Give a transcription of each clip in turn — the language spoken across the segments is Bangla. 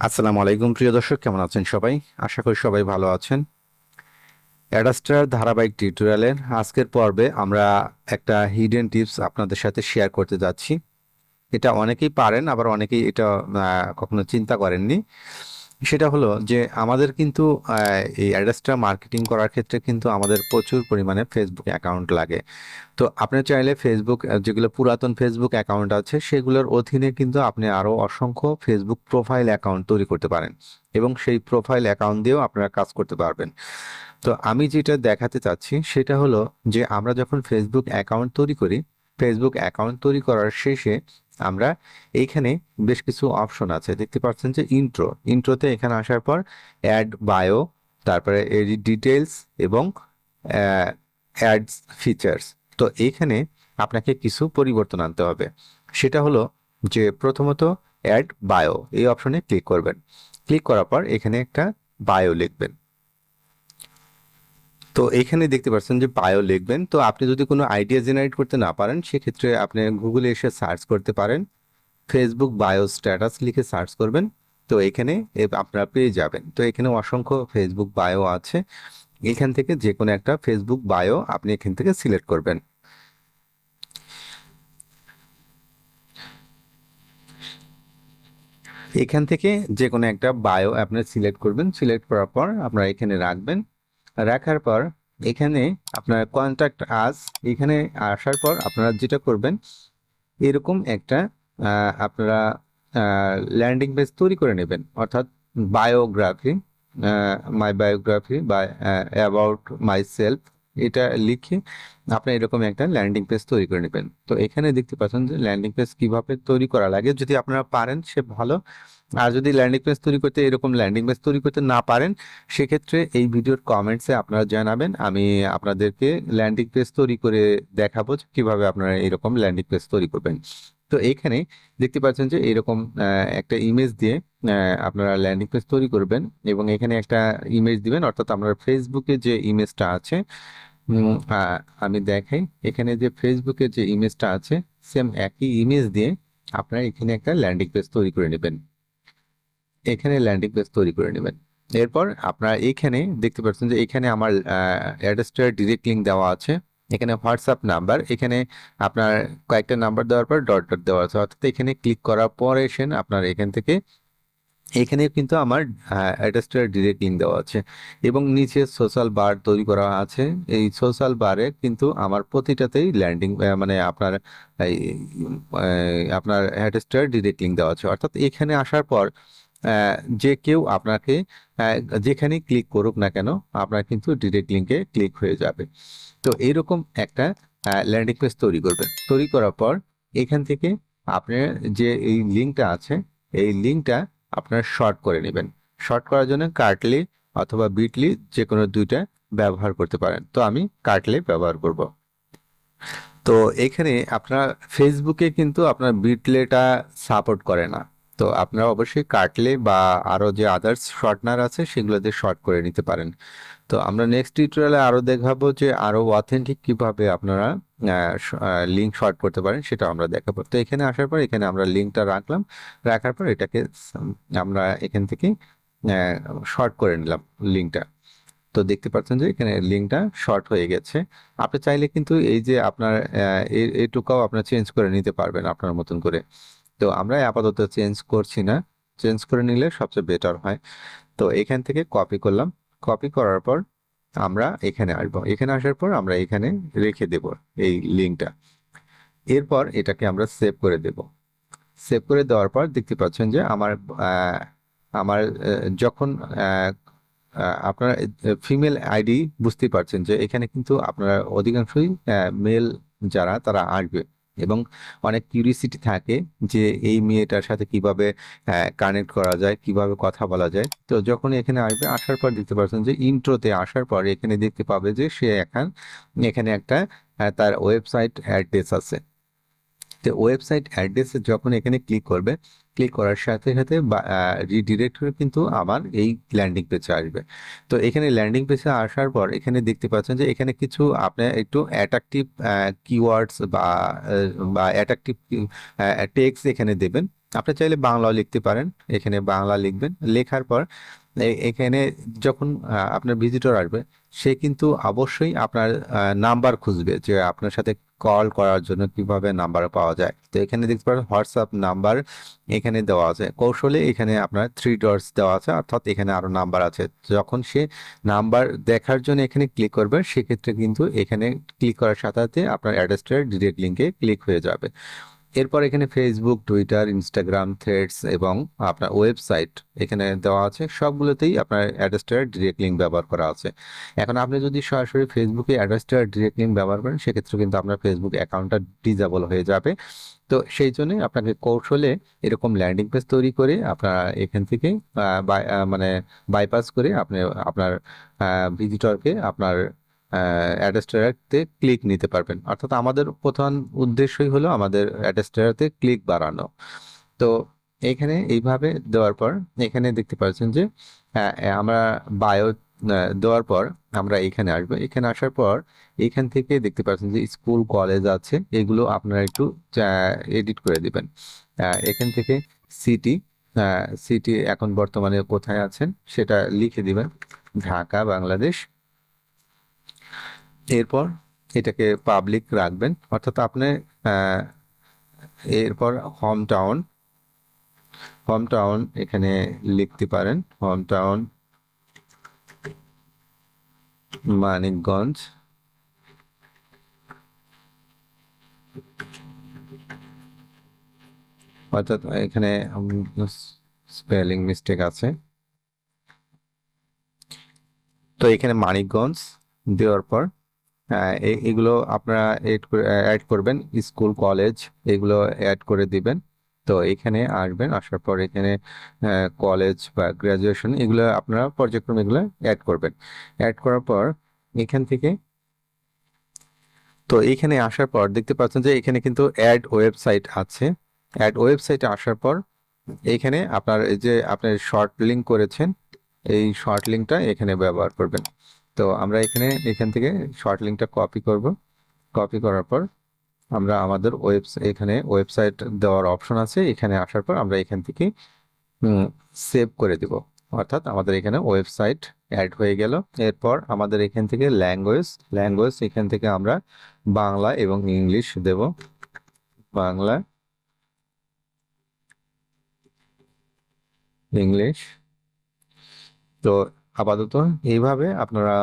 আসসালামু আলাইকুম, প্রিয় দর্শক, কেমন আছেন সবাই? আশা করি সবাই ভালো আছেন। অ্যাডাস্টার ধারাবাহিক টিউটোরিয়ালের আজকের পর্বে আমরা একটা হিডেন টিপস আপনাদের সাথে শেয়ার করতে যাচ্ছি। এটা অনেকেই পারেন, আবার অনেকেই এটা কখনো চিন্তা করেননি। সেটা হলো যে আমাদের কিন্তু এই অ্যাড্রেসটা মার্কেটিং করার ক্ষেত্রে কিন্তু আমাদের প্রচুর পরিমাণে ফেসবুক অ্যাকাউন্ট লাগে। তো আপনি চাইলে ফেসবুক যেগুলো পুরাতন ফেসবুক অ্যাকাউন্ট আছে, সেগুলোর অধীনে কিন্তু আপনি আরও অসংখ্য ফেসবুক প্রোফাইল অ্যাকাউন্ট তৈরি করতে পারেন এবং সেই প্রোফাইল অ্যাকাউন্ট দিয়েও আপনারা কাজ করতে পারবেন। তো আমি যেটা দেখাতে চাচ্ছি সেটা হলো যে আমরা যখন ফেসবুক অ্যাকাউন্ট তৈরি করি ফেসবুক অ্যাকাউন্ট তৈরি করার শেষে আমরা এইখানে বেশ কিছু অপশন আছে। দেখতে পাচ্ছেন যে ইন্ট্রো ইন্ট্রোতে এখানে আসার পর অ্যাড বায়ো তারপরে এডিট ডিটেলস এবং অ্যাডস ফিচার্স তো এইখানে আপনাকে কিছু পরিবর্তন আনতে হবে। সেটা হলো যে প্রথমত অ্যাড বায়ো এই অপশনে ক্লিক করবেন। ক্লিক করার পর এখানে একটা বায়ো লিখবেন। তো এখানে দেখতে পাচ্ছেন যে বায়ো লিখবেন। তো আপনি যদি কোনো আইডিয়া জেনারেট করতে না পারেন, সেক্ষেত্রে আপনি গুগলে এসে সার্চ করতে পারেন। ফেসবুক বায়ো স্ট্যাটাস লিখে সার্চ করবেন। তো এখানে আপনারা পেয়ে যাবেন। তো এখানে অসংখ্য ফেসবুক বায়ো আছে। এখান থেকে যে কোনো একটা ফেসবুক বায়ো আপনি এখান থেকে সিলেক্ট করবেন। এখান থেকে যে কোনো একটা বায়ো আপনি সিলেক্ট করবেন। সিলেক্ট করার পর আপনারা এখানে রাখবেন। রাখার পর এখানে আপনার কন্ট্যাক্ট আস এখানে আসার পর আপনারা যেটা করবেন, এরকম একটা আপনারা ল্যান্ডিং পেজ তৈরি করে নেবেন। অর্থাৎ বায়োগ্রাফি মাই বায়োগ্রাফি বা অ্যাবাউট মাই সেলফ এটা লিখে আপনি এরকম একটা ল্যান্ডিং পেজ তৈরি করে নেবেন। তো এখানে দেখতে পাচ্ছেন যে ল্যান্ডিং পেজ কীভাবে তৈরি করা লাগে। যদি আপনারা পারেন, সে ভালো। আর যদি ল্যান্ডিং পেজ তৈরি করতে এরকম ল্যান্ডিং পেজ তৈরি করতে না পারেন, সেক্ষেত্রে এই ভিডিওর কমেন্টসে আপনারা জানাবেন। আমি আপনাদেরকে ল্যান্ডিং পেজ তৈরি করে দেখাবো কীভাবে আপনারা এরকম ল্যান্ডিং পেজ তৈরি করবেন। তো এখানে দেখতে পাচ্ছেন যে এরকম একটা ইমেজ দিয়ে আপনারা ল্যান্ডিং পেজ তৈরি করবেন এবং এখানে একটা ইমেজ দিবেন। অর্থাৎ আপনার ফেসবুকে যে ইমেজটা আছে আমি দেখাই। এখানে যে ফেসবুকে যে ইমেজটা আছে সেম একই ইমেজ দিয়ে আপনারা এখানে একটা ল্যান্ডিং পেজ তৈরি করে নেবেন। এখানে ল্যান্ডিং পেজ তৈরি করে নেবেন। এরপর আপনারা এইখানে দেখতে পাচ্ছেন যে এখানে আমার অ্যাড্রেসটার ডিরেক্ট লিঙ্ক দেওয়া আছে। এখানে হোয়াটসঅ্যাপ নাম্বার এখানে আপনার কয়েকটা নাম্বার দেওয়ার পর ডট ডট দেওয়া আছে। অর্থাৎ এখানে ক্লিক করার পর এসেন আপনার এখান থেকে এখানে কিন্তু আমার অ্যাড্রেসটার ডিরেক্ট লিঙ্ক দেওয়া আছে। এবং নিচে সোশ্যাল বার তৈরি করা আছে। এই সোশ্যাল বারে কিন্তু আমার প্রতিটাতেই ল্যান্ডিং মানে আপনার আপনার অ্যাড্রেসটার ডিরেক্ট লিঙ্ক দেওয়া আছে। অর্থাৎ এখানে আসার পর যে কেউ আপনাকে যেখানেই ক্লিক করুক না কেন, আপনার কিন্তু ডিরেক্ট লিঙ্কে ক্লিক হয়ে যাবে। তো এইরকম একটা ল্যান্ডিং পেজ তৈরি করবেন। তৈরি করার পর এখান থেকে আপনার যে এই লিঙ্কটা আছে, এই লিঙ্কটা আপনার শর্ট করে নেবেন। শর্ট করার জন্য কার্টলি অথবা বিটলি যে কোনো দুইটা ব্যবহার করতে পারেন। তো আমি কার্টলি ব্যবহার করব। তো এখানে আপনার ফেসবুকে কিন্তু আপনার বিটলেটা সাপোর্ট করে না। তো আপনারা অবশ্যই কাটলে বা আরও যে আদার্স শর্টনার আছে সেগুলো দিয়ে শর্ট করে নিতে পারেন। তো আমরা নেক্সট টিউটোরিয়ালে আরও দেখাবো যে আরও অথেন্টিক কীভাবে আপনারা লিঙ্ক শর্ট করতে পারেন সেটা আমরা দেখাবো। তো এখানে আসার পর এখানে আমরা লিঙ্কটা রাখলাম, রাখার পর এটাকে আমরা এখান থেকে শর্ট করে নিলাম লিঙ্কটা তো দেখতে পাচ্ছেন যে এখানে লিঙ্কটা শর্ট হয়ে গেছে। আপনি চাইলে কিন্তু এই যে আপনার এইটুকাও আপনার চেঞ্জ করে নিতে পারবেন আপনার মতন করে। তো আমরা আপাতত চেঞ্জ করছি না। চেঞ্জ করে নিলে সবচেয়ে বেটার হয়। তো এখান থেকে কপি করলাম। কপি করার পর আমরা এখানে আসব। এখানে আসার পর আমরা এখানে রেখে দেব এই লিঙ্কটা। এরপর এটাকে আমরা সেভ করে দেব। সেভ করে দেওয়ার পর দেখতে পাচ্ছেন যে আমার আমার যখন আপনারা ফিমেল আইডি বুঝতে পারছেন যে এখানে কিন্তু আপনারা অধিকাংশই মেল যারা, তারা আসবে। এবং অনেক কিউরিসিটি থাকে যে এই মেয়েটার সাথে কীভাবে কানেক্ট করা যায়, কীভাবে কথা বলা যায়। তো যখন এখানে আসবে, আসার পর দেখতে পাচ্ছেন যে ইন্ট্রোতে আসার পর এখানে দেখতে পাবে যে সে এখন, এখানে একটা তার ওয়েবসাইট অ্যাড্রেস আছে। তো ওয়েবসাইট অ্যাড্রেসে যখন এখানে ক্লিক করবে ক্লিক করার সাথে সাথে রিডিরেক্ট হয়ে কিন্তু আমার এই ল্যান্ডিং পেজে আসবে। তো এখানে ল্যান্ডিং পেজে আসার পর এখানে দেখতে পাচ্ছেন যে এখানে কিছু আপনার একটু অ্যাট্রাকটিভ কিওয়ার্ডস বা বা অ্যাট্রাকটিভ টেক্স এখানে দেবেন। আপনি চাইলে বাংলাও লিখতে পারেন। এখানে বাংলা লিখবেন। লেখার পর এখানে যখন আপনার ভিজিটর আসবে, সে কিন্তু অবশ্যই আপনার নাম্বার খুঁজবে যে আপনার সাথে কল করার জন্য কীভাবে নাম্বার পাওয়া যায়। তো এখানে দেখতে পারেন হোয়াটসঅ্যাপ নাম্বার এখানে দেওয়া আছে। কৌশলে এখানে আপনার থ্রি ডটস দেওয়া আছে, অর্থাৎ এখানে আরও নাম্বার আছে। যখন সে নাম্বার দেখার জন্য এখানে ক্লিক করবে, সেক্ষেত্রে কিন্তু এখানে ক্লিক করার সাথে সাথে আপনার অ্যাড্রেসটার ডিরেক্ট লিঙ্কে ক্লিক হয়ে যাবে। এরপর এখানে ফেসবুক টুইটার ইনস্টাগ্রাম থ্রেডস এবং আপনার ওয়েবসাইট এখানে দেওয়া আছে। সবগুলোতেই আপনার অ্যাড্রেসটার ডিরেক্ট লিঙ্ক ব্যবহার করা আছে। এখন আপনি যদি সরাসরি ফেসবুকে অ্যাড্রেসটার ডিরেক্ট লিঙ্ক ব্যবহার করেন, সেক্ষেত্রে কিন্তু আপনার ফেসবুক অ্যাকাউন্টটা ডিজেবল হয়ে যাবে। তো সেই জন্যই আপনাকে কৌশলে এরকম ল্যান্ডিং পেজ তৈরি করে আপনারা এখান থেকে মানে বাইপাস করে আপনি আপনার ভিজিটরকে আপনার অ্যাড্রেসটাতে ক্লিক নিতে পারবেন। অর্থাৎ আমাদের প্রধান উদ্দেশ্যই হলো আমাদের অ্যাড্রেসটাতে ক্লিক বাড়ানো। তো এখানে এইভাবে দেওয়ার পর এখানে দেখতে পাচ্ছেন যে আহ, আমরা বায়ো দেওয়ার পর আমরা এখানে আসব। এখানে আসার পর এখান থেকে দেখতে পাচ্ছেন যে স্কুল কলেজ আছে। এগুলো আপনারা একটু এডিট করে দিবেন। এখান থেকে সিটি সিটি এখন বর্তমানে কোথায় আছেন সেটা লিখে দিবেন। ঢাকা বাংলাদেশ। এরপর এটাকে পাবলিক রাখবেন। অর্থাৎ আপনি এরপর হোম টাউন হোম টাউন এখানে লিখতে পারেন। Home town Manikganj. অর্থাৎ এখানে স্পেলিং মিস্টেক আছে। তো এখানে মানিকগঞ্জ দেওয়ার পর এগুলো আপনারা এড অ্যাড করবেন। স্কুল, কলেজ এগুলো অ্যাড করে দিবেন। তো এখানে আসবেন, আসার পর এখানে কলেজ বা গ্রাজুয়েশন এগুলো আপনারা পর্যায়ক্রমে এগুলো অ্যাড করবেন। অ্যাড করার পর এখান থেকে তো এখানে আসার পর দেখতে পাচ্ছেন যে এখানে কিন্তু অ্যাড ওয়েবসাইট আছে। অ্যাড ওয়েবসাইটে আসার পর এখানে আপনার এই যে আপনি শর্ট লিঙ্ক করেছেন, এই শর্ট লিঙ্কটা এখানে ব্যবহার করবেন। তো আমরা এখানে, এখান থেকে শর্ট লিঙ্কটা কপি করব। কপি করার পর আমরা আমাদের ওয়েব এখানে ওয়েবসাইট দেওয়ার অপশন আছে। এখানে আসার পর আমরা এখান থেকে সেভ করে দিব। অর্থাৎ আমাদের এখানে ওয়েবসাইট অ্যাড হয়ে গেল। এরপর আমাদের এখান থেকে ল্যাঙ্গুয়েজ ল্যাঙ্গুয়েজ এখান থেকে আমরা বাংলা এবং ইংলিশ দেব। বাংলা ইংলিশ তো আপাতত এইভাবে আপনারা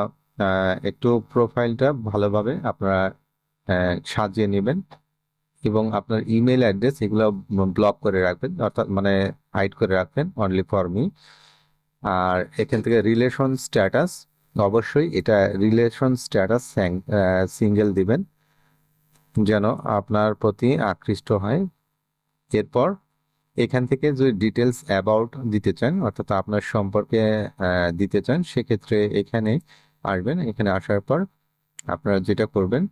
একটু প্রোফাইলটা ভালোভাবে আপনারা সাজিয়ে নেবেন এবং আপনার ইমেল অ্যাড্রেস এগুলো ব্লক করে রাখবেন, অর্থাৎ মানে হাইড করে রাখবেন অনলি ফর মি আর এখান থেকে রিলেশন স্ট্যাটাস অবশ্যই এটা রিলেশন স্ট্যাটাস সিঙ্গেল দিবেন, যেন আপনার প্রতি আকৃষ্ট হয়। এরপর এখান থেকে যদি ডিটেলস অ্যাবাউট দিতে চান, অর্থাৎ আপনার সম্পর্কে দিতে চান, সেক্ষেত্রে এখানে আসবেন। এখানে আসার পর আপনারা যেটা করবেন,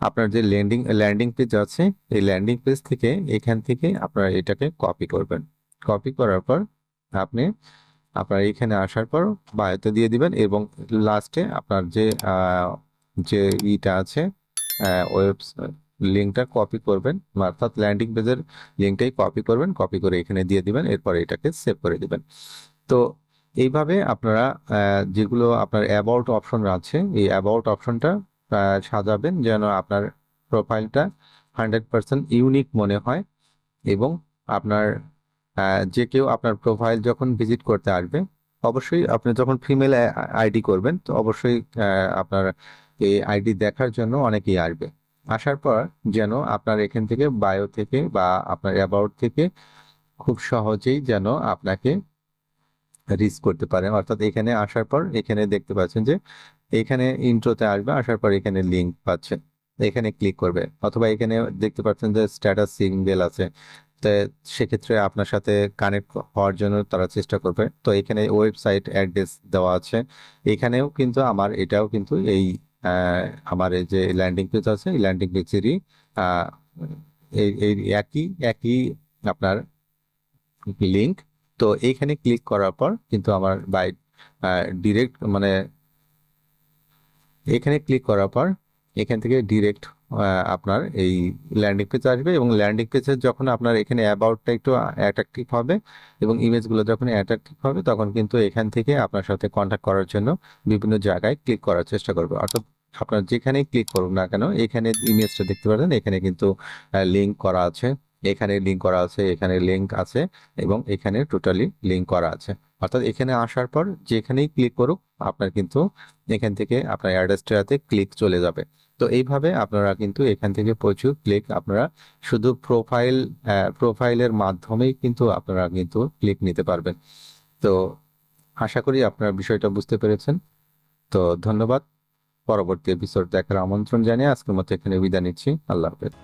আপনার যে ল্যান্ডিং ল্যান্ডিং পেজ আছে, এই ল্যান্ডিং পেজ থেকে এখান থেকে আপনারা এটাকে কপি করবেন। কপি করার পর আপনি, আপনার এখানে আসার পর বায়োতে দিয়ে দিবেন এবং লাস্টে আপনার যে যে ইটা আছে ওয়েব লিঙ্কটা কপি করবেন, অর্থাৎ ল্যান্ডিং পেজের লিঙ্কটাই কপি করবেন কপি করে এখানে দিয়ে দিবেন, এরপর এটাকে সেভ করে দিবেন। তো এইভাবে আপনারা যেগুলো আপনার অ্যাবাউট অপশন আছে, এই অ্যাবাউট অপশনটা সাজাবেন যেন আপনার প্রোফাইলটা হান্ড্রেড পার্সেন্ট ইউনিক মনে হয় এবং আপনার যে কেউ আপনার প্রোফাইল যখন ভিজিট করতে আসবে, অবশ্যই আপনি যখন ফিমেল আইডি করবেন, তো অবশ্যই আপনার এই আইডি দেখার জন্য অনেকেই আসবে। আসার পর যেন আপনার এখান থেকে বায়ো থেকে বা আপনার অ্যাবাউট থেকে খুব সহজেই যেন আপনাকে রিচ করতে পারে। অর্থাৎ এখানে আসার পর এখানে দেখতে পাচ্ছেন যে এখানে ইন্ট্রোতে আসবে, আসার পর এখানে লিঙ্ক পাচ্ছেন। এখানে ক্লিক করবে। অথবা এখানে দেখতে পাচ্ছেন যে স্ট্যাটাস সিঙ্গেল আছে। তো সেক্ষেত্রে আপনার সাথে কানেক্ট হওয়ার জন্য তারা চেষ্টা করবে। তো এখানে ওয়েবসাইট অ্যাড্রেস দেওয়া আছে। এখানেও কিন্তু আমার এটাও কিন্তু এই আমার এই যে ল্যান্ডিং পেজ আছে, এই ল্যান্ডিং পেজেরই এই একই একই আপনার লিঙ্ক তো এইখানে ক্লিক করার পর কিন্তু আমার বাই ডিরেক্ট মানে এখানে ক্লিক করার পর এখান থেকে ডিরেক্ট আপনার এই ল্যান্ডিং পেজ আসবে এবং ল্যান্ডিং পেজে যখন আপনার এখানে অ্যাবাউটটা একটু অ্যাট্রাকটিভ হবে এবং ইমেজগুলো যখন অ্যাট্রাকটিভ হবে তখন কিন্তু এখান থেকে আপনার সাথে কন্ট্যাক্ট করার জন্য বিভিন্ন জায়গায় ক্লিক করার চেষ্টা করবে। অর্থাৎ আপনার যেখানেই ক্লিক করুন না কেন, এখানে ইমেজটা দেখতে পারেন এখানে কিন্তু লিঙ্ক করা আছে। এখানে লিঙ্ক করা আছে, এখানে লিঙ্ক আছে এবং এখানে টোটালি লিঙ্ক করা আছে। অর্থাৎ এখানে আসার পর যেখানেই ক্লিক করুক, আপনার কিন্তু এখান থেকে আপনার অ্যাড্রেসটাতে ক্লিক চলে যাবে। তো এইভাবে আপনারা কিন্তু এখান থেকে প্রচুর ক্লিক আপনারা শুধু প্রোফাইল প্রোফাইলের মাধ্যমেই কিন্তু আপনারা কিন্তু ক্লিক নিতে পারবেন। তো আশা করি আপনারা বিষয়টা বুঝতে পেরেছেন। তো ধন্যবাদ। পরবর্তী এপিসোড দেখার আমন্ত্রণ জানিয়ে আজকের মতো এখানে বিদায় নিচ্ছি। আল্লাহ হাফেজ।